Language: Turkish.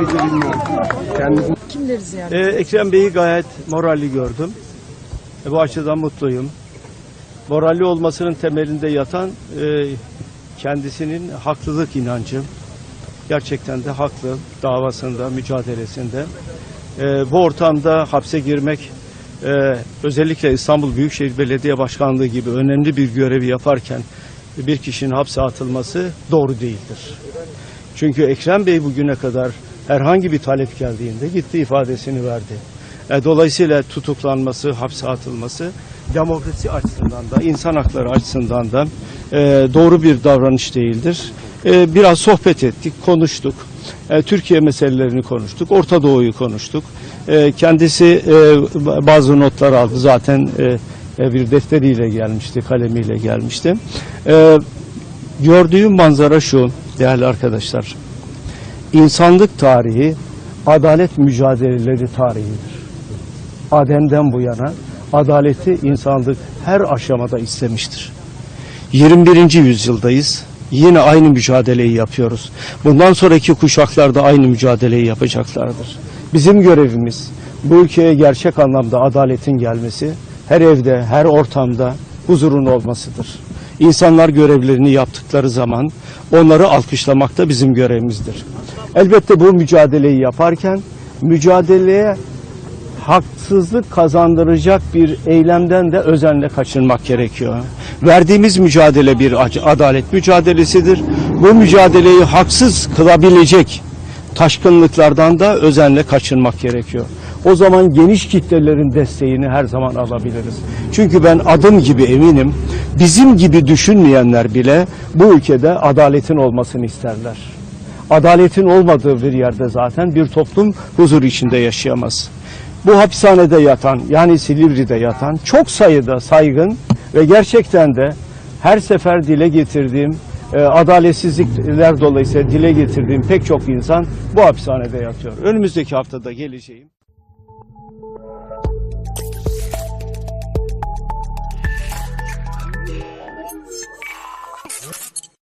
Bizi bilmiyorum. Kimleri ziyaret Ee, Ekrem Bey'i gayet moralli gördüm. E, bu açıdan mutluyum. Moralli olmasının temelinde yatan e, kendisinin haklılık inancı. Gerçekten de haklı davasında, mücadelesinde. E, bu ortamda hapse girmek e, özellikle İstanbul Büyükşehir Belediye Başkanlığı gibi önemli bir görevi yaparken bir kişinin hapse atılması doğru değildir. Çünkü Ekrem Bey bugüne kadar herhangi bir talep geldiğinde gitti ifadesini verdi. E, dolayısıyla tutuklanması, hapse atılması demokrasi açısından da, insan hakları açısından da e, doğru bir davranış değildir. E, biraz sohbet ettik, konuştuk. E, Türkiye meselelerini konuştuk, Orta Doğu'yu konuştuk. E, kendisi e, bazı notlar aldı zaten e, e, bir defteriyle gelmişti, kalemiyle gelmişti. E, gördüğüm manzara şu değerli arkadaşlar. İnsanlık tarihi adalet mücadeleleri tarihidir. Adem'den bu yana adaleti insanlık her aşamada istemiştir. 21. yüzyıldayız. Yine aynı mücadeleyi yapıyoruz. Bundan sonraki kuşaklar da aynı mücadeleyi yapacaklardır. Bizim görevimiz bu ülkeye gerçek anlamda adaletin gelmesi, her evde, her ortamda huzurun olmasıdır. İnsanlar görevlerini yaptıkları zaman onları alkışlamak da bizim görevimizdir. Elbette bu mücadeleyi yaparken mücadeleye haksızlık kazandıracak bir eylemden de özenle kaçınmak gerekiyor. Verdiğimiz mücadele bir adalet mücadelesidir. Bu mücadeleyi haksız kılabilecek taşkınlıklardan da özenle kaçınmak gerekiyor. O zaman geniş kitlelerin desteğini her zaman alabiliriz. Çünkü ben adım gibi eminim bizim gibi düşünmeyenler bile bu ülkede adaletin olmasını isterler. Adaletin olmadığı bir yerde zaten bir toplum huzur içinde yaşayamaz. Bu hapishanede yatan yani Silivri'de yatan çok sayıda saygın ve gerçekten de her sefer dile getirdiğim e, adaletsizlikler dolayısıyla dile getirdiğim pek çok insan bu hapishanede yatıyor. Önümüzdeki haftada geleceğim.